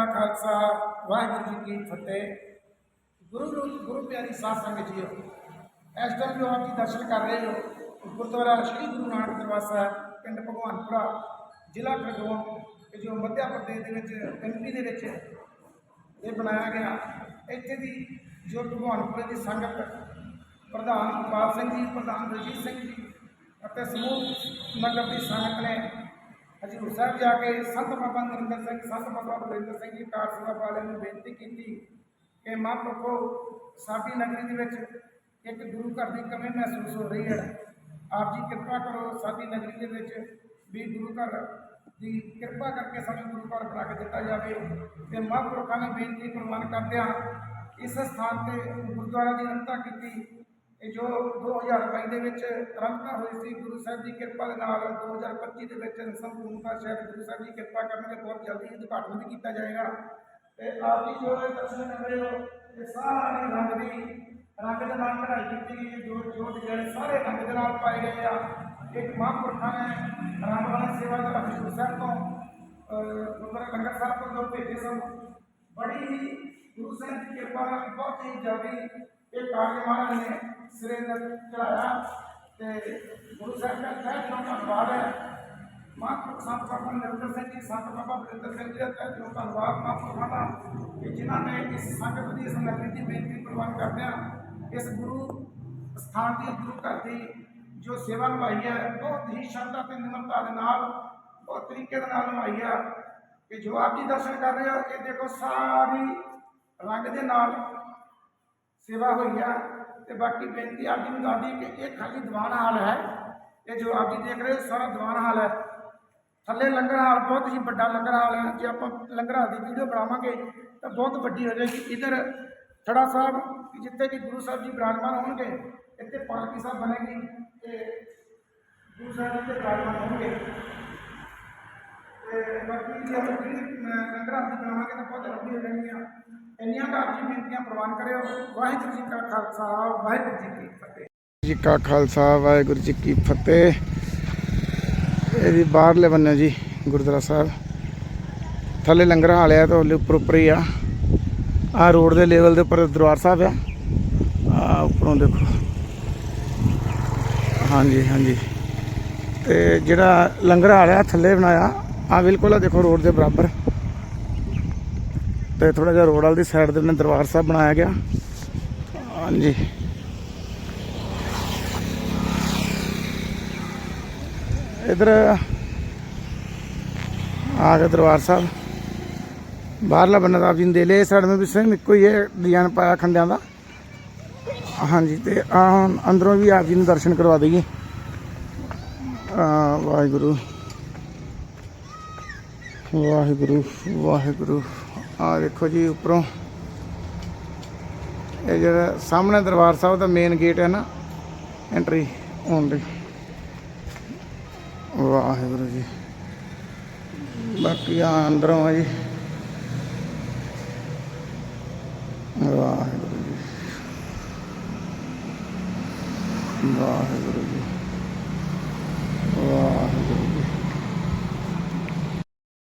ਕਾ ਖਾਲਸਾ, ਵਾਹਿਗੁਰੂ ਜੀ ਕੀ ਫਤਿਹ। ਗੁਰੂ ਗੁਰੂ ਪਿਆਰੀ ਸਾਧ ਸੰਗਤ ਜੀਓ, ਇਸ ਟਾਈਮ ਜੋ ਆਪ ਜੀ ਦਰਸ਼ਨ ਕਰ ਰਹੇ ਹੋ ਗੁਰਦੁਆਰਾ ਸ੍ਰੀ ਗੁਰੂ ਨਾਨਕ ਦਰਬਾਰ ਸਾਹਿਬ ਪਿੰਡ ਭਗਵਾਨਪੁਰਾ, ਜ਼ਿਲ੍ਹਾ ਖਰਗੋਨ ਇਹ ਜੋ ਮੱਧ ਪ੍ਰਦੇਸ਼ ਦੇ ਵਿੱਚ ਐਮਪੀ ਦੇ ਵਿੱਚ ਇਹ ਬਣਾਇਆ ਗਿਆ। ਇੱਥੇ ਦੀ ਜੋ ਭਗਵਾਨਪੁਰੇ ਦੀ ਸੰਗਤ, ਪ੍ਰਧਾਨ ਇਕਬਾਲ ਸਿੰਘ ਜੀ, ਪ੍ਰਧਾਨ ਰਜੀਤ ਸਿੰਘ ਜੀ ਅਤੇ ਸਮੂਹ ਨਗਰ ਦੀ ਸੰਗਤ ਨੇ ਹਜ਼ੂਰ ਸਾਹਿਬ ਜਾ ਕੇ ਸੰਤ ਬਾਬਾ ਨਰਿੰਦਰ ਸਿੰਘ, ਸੰਤ ਬਾਬਾ ਬਲਵਿੰਦਰ ਸਿੰਘ ਜੀ, ਕਾਰ ਸੇਵਾ ਵਾਲਿਆਂ ਨੂੰ ਬੇਨਤੀ ਕੀਤੀ ਕਿ ਮਹਾਂਪੁਰਖੋ ਸਾਡੀ ਨਗਰੀ ਦੇ ਵਿੱਚ ਇੱਕ ਗੁਰੂ ਘਰ ਦੀ ਕਮੀ ਮਹਿਸੂਸ ਹੋ ਰਹੀ ਹੈ। ਆਪ ਜੀ ਕਿਰਪਾ ਕਰੋ ਸਾਡੀ ਨਗਰੀ ਦੇ ਵਿੱਚ ਵੀ ਗੁਰੂ ਘਰ ਦੀ ਕਿਰਪਾ ਕਰਕੇ ਸਾਨੂੰ ਗੁਰੂ ਘਰ ਬਣਾ ਕੇ ਦਿੱਤਾ ਜਾਵੇ ਤੇ ਮਹਾਂਪੁਰਖਾਂ ਨੇ ਬੇਨਤੀ ਪ੍ਰਵਾਨ ਕਰਦਿਆਂ ਇਸ ਸਥਾਨ ਤੇ ਗੁਰਦੁਆਰਾ ਦੀ ਅੰਤਾ ਕੀਤੀ ਇਹ ਜੋ 2022 ਦੇ ਵਿੱਚ ਰੰਭਤਾ ਹੋਈ ਸੀ, ਗੁਰੂ ਸਾਹਿਬ ਦੀ ਕਿਰਪਾ ਦੇ ਨਾਲ 2025 ਦੇ ਵਿੱਚ ਸੰਪੂਰਨਤਾ ਸ਼ਾਇਦ ਗੁਰੂ ਸਾਹਿਬ ਦੀ ਕਿਰਪਾ ਕਰਨਗੇ ਬਹੁਤ ਜਲਦੀ ਉਦਘਾਟਨ ਵੀ ਕੀਤਾ ਜਾਏਗਾ। ਤੇ ਆਪ ਜੀ ਜੋ ਇਹ ਦਰਸ਼ਨ ਕਰ ਰਹੇ ਹੋ, ਇਹ ਸਾਰੇ ਰੰਗ ਦੀ, ਰੰਗ ਦੇ ਨਾਲ ਕਢਾਈ ਕੀਤੀ ਗਈ ਹੈ, ਜੋ ਜੋ ਡਿਜ਼ਾਈਨ ਸਾਰੇ ਰੰਗ ਦੇ ਨਾਲ ਪਾਏ ਗਏ ਆ। ਇੱਕ ਮਹਾਂਪੁਰਖਾਂ ਨੇ ਰੰਗ ਵਾਲੀ ਸੇਵਾ ਹਜ਼ੂਰ ਸਾਹਿਬ ਤੋਂ ਗੁਰਦੁਆਰਾ ਲੰਗਰ ਸਾਹਿਬ ਤੋਂ ਜੋ ਭੇਜੇ ਸਨ, ਬੜੀ ਹੀ ਗੁਰੂ ਸਾਹਿਬ ਦੀ ਕਿਰਪਾ ਨਾਲ ਬਹੁਤ ਹੀ ਜਲਦੀ ਇਹ ਕਾਰਜ ਮਹਾਰਾਜ ਨੇ ਸਿਰੇ ਤੇ ਚੜਾਇਆ ਤੇ ਗੁਰੂ ਸਾਹਿਬ ਦਾ ਤਹਿ ਧੰਨਵਾਦ ਹੈ। ਮਹਾਂਪੁਰਖ ਸੰਤ ਬਾਬਾ ਨਰਿੰਦਰ ਸਿੰਘ ਜੀ, ਸੰਤ ਬਾਬਾ ਬਰਿੰਦਰ ਸਿੰਘ ਜੀ ਦਾ ਤਹਿ ਦਿਲੋਂ ਧੰਨਵਾਦ ਮਹਾਂਪੁਰਖਾਂ ਦਾ ਕਿ ਜਿਨ੍ਹਾਂ ਨੇ ਇਸ ਸੰਗਤ ਦੀ, ਇਸ ਨਗਰੀ ਦੀ ਬੇਨਤੀ ਪ੍ਰਵਾਨ ਕਰਦਿਆਂ ਇਸ ਗੁਰੂ ਸਥਾਨ ਦੀ, ਗੁਰੂ ਘਰ ਦੀ ਜੋ ਸੇਵਾ ਨਿਭਾਈ ਹੈ, ਬਹੁਤ ਹੀ ਸ਼ਰਧਾ ਤੇ ਨਿਮਰਤਾ ਦੇ ਨਾਲ, ਬਹੁਤ ਤਰੀਕੇ ਦੇ ਨਾਲ ਨਿਭਾਈ ਹੈ। ਕਿ ਜੋ ਆਪ ਜੀ ਦਰਸ਼ਨ ਕਰ ਰਹੇ ਹੋ, ਇਹ ਦੇਖੋ ਸਾਰੀ ਰੰਗ ਦੇ ਨਾਲ ਸੇਵਾ ਹੋਈ ਆ ਤੇ ਬਾਕੀ ਬੇਨਤੀ ਆਪ ਜੀ ਨੂੰ ਦੱਸਦੀ ਕਿ ਇਹ ਖਾਲੀ ਦੀਵਾਨ ਹਾਲ ਹੈ। ਇਹ ਜੋ ਆਪ ਜੀ ਦੇਖ ਰਹੇ ਹੋ, ਸਾਰਾ ਦੀਵਾਨ ਹਾਲ ਹੈ। ਥੱਲੇ ਲੰਗਰ ਹਾਲ, ਬਹੁਤ ਹੀ ਵੱਡਾ ਲੰਗਰ ਹਾਲ ਹੈ। ਜੇ ਆਪਾਂ ਲੰਗਰ ਹਾਲ ਦੀ ਵੀਡੀਓ ਬਣਾਵਾਂਗੇ ਤਾਂ ਬਹੁਤ ਵੱਡੀ ਹੋ ਜਾਏਗੀ। ਇਧਰ ਥੜਾ ਸਾਹਿਬ, ਜਿੱਥੇ ਕਿ ਗੁਰੂ ਸਾਹਿਬ ਜੀ ਬਿਰਾਜਮਾਨ ਹੋਣਗੇ, ਇੱਥੇ ਪਾਲਕੀ ਸਾਹਿਬ ਬਣੇਗੀ ਤੇ ਗੁਰੂ ਸਾਹਿਬ ਜੀ ਦੇ ਬਿਰਾਜਮਾਨ ਹੋਣਗੇ। ਤੇ ਬਾਕੀ ਜੇ ਆਪਾਂ ਵੀਡੀਓ ਲੰਗਰ ਹਾਲ ਦੀ ਬਣਾਵਾਂਗੇ ਤਾਂ ਬਹੁਤ ਲੰਬੀ ਹੋ ਜਾਣਗੀਆਂ। ਇੰਨੀਆਂ ਕੁ ਬੇਨਤੀਆਂ ਪ੍ਰਵਾਨ ਕਰਿਓ। ਵਾਹਿਗੁਰੂ ਜੀ ਕਾ ਖਾਲਸਾ, ਵਾਹਿਗੁਰੂ ਜੀ ਕੀ ਫਤਿਹ। ਜੀ ਕਾ ਖਾਲਸਾ, ਵਾਹਿਗੁਰੂ ਜੀ ਕੀ ਫਤਿਹ। ਇਹਦੀ ਬਾਹਰਲੇ ਬੰਨੇ ਜੀ, ਗੁਰਦੁਆਰਾ ਸਾਹਿਬ। ਥੱਲੇ ਲੰਗਰ ਹਾਲ ਆ ਤੇ ਉਹਦੇ ਉੱਪਰ ਉੱਪਰ ਹੀ ਆ। ਆ ਰੋਡ ਦੇ ਲੈਵਲ ਦੇ ਉੱਪਰ ਦਰਬਾਰ ਸਾਹਿਬ ਆ। ਆ ਉੱਪਰੋਂ ਦੇਖੋ। ਹਾਂਜੀ ਹਾਂਜੀ। ਤੇ ਜਿਹੜਾ ਲੰਗਰ ਹਾਲ ਆ ਥੱਲੇ ਬਣਾਇਆ। ਆ ਬਿਲਕੁਲ ਆ ਦੇਖੋ ਰੋਡ ਦੇ ਬਰਾਬਰ। ਤੇ ਥੋੜਾ ਜਿਹਾ ਰੋਡ ਵਾਲ ਦੀ ਸਾਈਡ ਦੇ ਬੰਨੇ ਦਰਬਾਰ ਸਾਹਿਬ ਬਣਾਇਆ ਗਿਆ। ਹਾਂਜੀ। ਇਧਰ ਆ ਗਿਆ ਦਰਬਾਰ ਸਾਹਿਬ। ਬਾਹਰਲਾ ਬੰਨਾ ਤਾਂ ਆਪ ਜੀ ਨੇ ਦੇ ਲਿਆ ਸਾਈਡ में ਵੀ ਸੇਮ ਇੱਕੋ ਹੀ ਹੈ, ਡਿਜ਼ਾਈਨ ਪਾਇਆ ਖੰਡਿਆਂ ਦਾ। ਹਾਂਜੀ, ਤੇ ਆ ਹੁਣ ਅੰਦਰੋਂ ਵੀ ਆਪ ਜੀ ਨੂੰ ਦਰਸ਼ਨ ਕਰਵਾ ਦਈਏ। ਆ ਵਾਹਿਗੁਰੂ। ਵਾਹਿਗੁਰੂ ਵਾਹਿਗੁਰੂ। ਆ ਦੇਖੋ ਜੀ ਉੱਪਰੋਂ। ਇਹ ਜਿਹੜਾ ਸਾਹਮਣੇ ਦਰਬਾਰ ਸਾਹਿਬ ਦਾ ਮੇਨ ਗੇਟ ਹੈ ਨਾ ਐਂਟਰੀ ਹੋਣ ਦੀ। ਵਾਹਿਗੁਰੂ ਜੀ। ਬਾਕੀ ਆ ਅੰਦਰੋਂ ਆ ਜੀ। ਵਾਹਿਗੁਰੂ ਜੀ। ਵਾਹਿਗੁਰੂ ਜੀ।